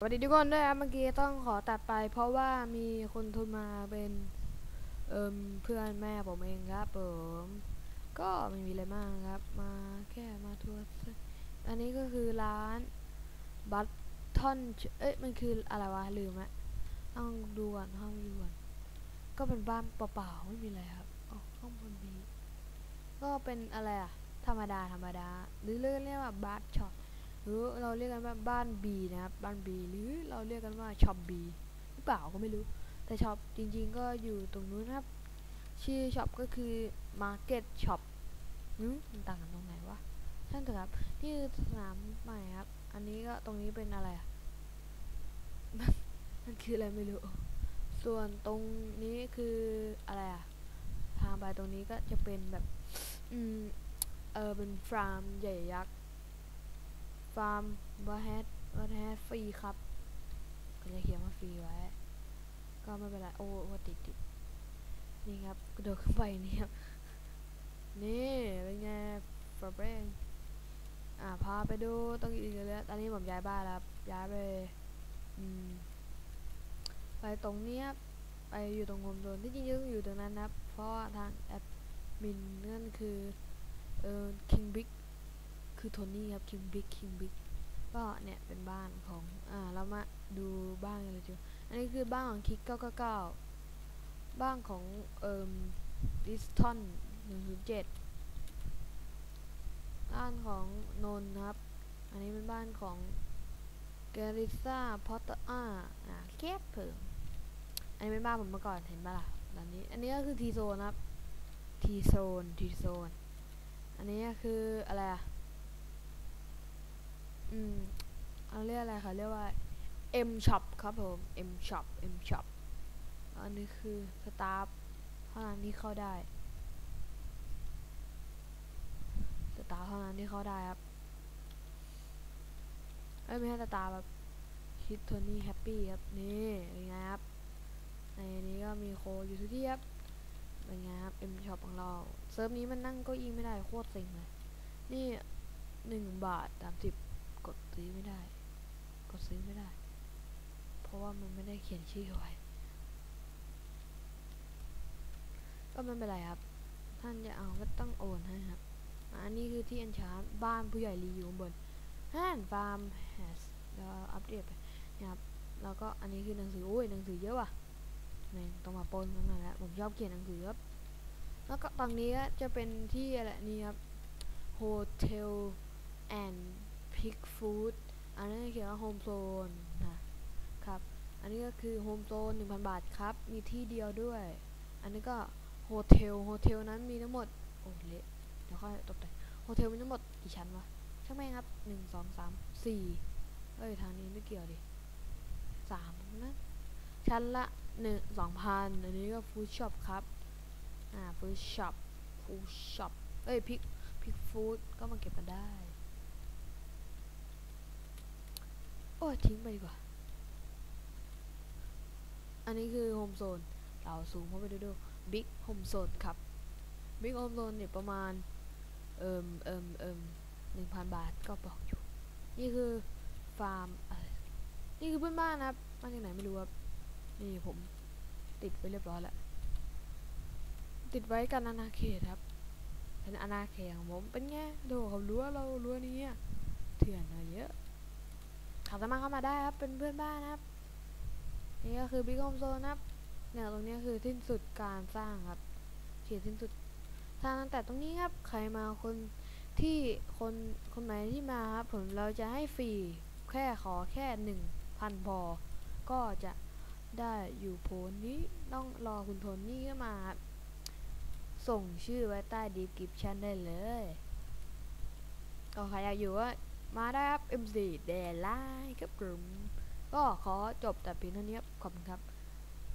สวัสดีทุกคนด้วยครับเมื่อกี้ต้องขอตัดไป เพราะว่ามีคนโทรมาเป็นเอิมเพื่อนแม่ผมเองครับผมก็ไม่มีอะไรมากครับ มาแค่มาทัวร์อันนี้ก็คือร้านบัตทอนเอ้ยมันคืออะไรวะลืมละต้องดูก่อนต้องดูก่อนก็เป็นบ้านเปล่าๆไม่มีอะไรครับอ๋อข้างบนมีก็เป็นอะไรอะธรรมดาธรรมดาหรือเรียกเรียกว่าบัตช็อป หรือเราเรียกกันว่าบ้านบีนะครับ บ้านบีหรือเราเรียกกันว่าช็อปบีหรือเปล่าก็ไม่รู้ แต่ช็อปจริง ๆ ก็อยู่ตรงนู้นครับ ชื่อช็อปก็คือ Market Shop อืมมันต่างกันตรงไหนวะช่างเถอะครับนี่คือสนามใหม่ครับ อันนี้ก็ตรงนี้เป็นอะไรอะมันคืออะไรไม่รู้ ส่วนตรงนี้คืออะไรอะทางไปตรงนี้ก็จะเป็นแบบ อืม เออเป็นฟาร์มใหญ่ยักษ์ ฟาร์มวัตแฮดวัตแฮดฟรีครับ ก็จะเขียนว่าฟรีไว้ ก็ไม่เป็นไร โอ้ว่าติดติดนี่ครับกระโดดขึ้นไปนี่ครับ นี่เป็นไงฟาร์เบงอ่าพาไปดูตรงอื่นกันเลยตอนนี้ผมย้ายบ้านแล้วครับย้ายไปอืมไปตรงเนี้ยไปอยู่ตรงโฮมโซนที่จริงๆอยู่ตรงนั้นนะเพราะทางแอดมินนั่นคือเออคิงบิ๊ก คือโทนี่ครับคิงบิ๊กคิงบิ๊กก็เนี่ยเป็นบ้านของอ่าเรามาดูบ้านกันเลยจ้ะอันนี้คือบ้านของคิก999บ้านของเอ่มดิสทอน107บ้านของนนครับ อันนี้เป็นบ้านของเกริซ่าพอตเตอร์อ่าแคบเพิ่มอันนี้เป็นบ้านผมเมื่อก่อนเห็นปะล่ะตอนนี้ อันนี้ก็คือทีโซนครับทีโซนทีโซนอันนี้คืออะไรอะ อืมเอาเรียกอะไรคะเรียกว่า M Shop ครับผม M Shop M Shop อันนี้คือสตาฟเท่านั้นที่เข้าได้สตาฟเท่านั้นที่เข้าได้ครับเอ้ยไม่ใช่สตาฟแบบคิดโทนี่แฮปปี้ครับนี่เป็นไงครับในนี้ก็มีโคอยู่ทุกที่ครับเป็นไงครับ M Shop ของเราเซิร์ฟนี้มันนั่งเก็อีไม่ได้โคตรเซ็งเลยนี่หนึ่งบาทสามสิบ กดซื้อไม่ได้ กดซื้อไม่ได้ เพราะว่ามันไม่ได้เขียนชื่อไว้ ก็ไม่เป็นไรครับ ท่านจะเอาก็ต้องโอนให้ครับ อันนี้คือที่อันชาร์บ้านผู้ใหญ่รีอยู่บนฮ่านฟาร์มแฮสแล้วอัปเดตไปนะครับแล้วก็อันนี้คือหนังสือโอ้ยหนังสือเยอะว่ะแม่งต้องมาปนกันมาแล้วผมชอบเขียนหนังสือครับแล้วก็ตรงนี้ก็จะเป็นที่อะไรนี่ครับโฮเทลแอนด์ พิกฟู้ดอันนี้เขียนว่าโฮมโซนนะครับ อันนี้ก็คือโฮมโซน1,000 บาทครับ มีที่เดียวด้วย อันนี้ก็โฮเทล โฮเทลนั้นมีทั้งหมด โอ้เละ เดี๋ยวค่อยตกแต่งโฮเทลมีทั้งหมดกี่ชั้นวะ ช่างแม่งครับหนึ่งสองสามสี่เอ้ย ทางนี้ไม่เกี่ยวดิสามนะชั้นละหนึ่งสองพันอันนี้ก็ฟู้ดช็อปครับ อ่า ฟู้ดช็อป ฟู้ดช็อป เอ้ย พิกพิกฟู้ดก็มาเก็บกันได้ โอ้ยทิ้งไปดีกว่า อันนี้คือโฮมโซนเราซูมเข้าไปดูดูบิ๊กโฮมโซนครับบิ๊กโฮมโซนเนี่ยประมาณ เอิมเอิมเอิมหนึ่งพันบาทก็บอกอยู่ นี่คือฟาร์มนี่คือเพื่อนบ้านนะครับมาจากไหนไม่รู้ครับ นี่ผมติดไว้เรียบร้อยแล้ว ติดไว้กันอาณาเขตครับ เป็นอาณาเขตของผม เป็นไงโดเขารั้วเรารั้วนี้อะเถื่อนอยเยอะ สามารถเข้ามาได้ครับ เป็นเพื่อนบ้านนะครับ นี่ก็คือบิ๊กโฮมโซนครับเนี่ยตรงนี้คือสิ้นสุดการสร้างครับเขียนสิ้นสุดสร้างตั้งแต่ตรงนี้ครับ ใครมาคนที่คนคนไหนที่มาครับผมเราจะให้ฟรีแค่ขอแค่หนึ่งพันพอ ก็จะได้อยู่โพสต์นี้ต้องรอคุณโทนนี่ก็มาครับส่งชื่อไว้ใต้ดีคริปชันได้เลยก็ใครอยากอยู่ก็ มาได้ครับ M4 เดลไลครับผมก็ขอจบแต่เพียงเท่านี้ครับ ขอบคุณครับ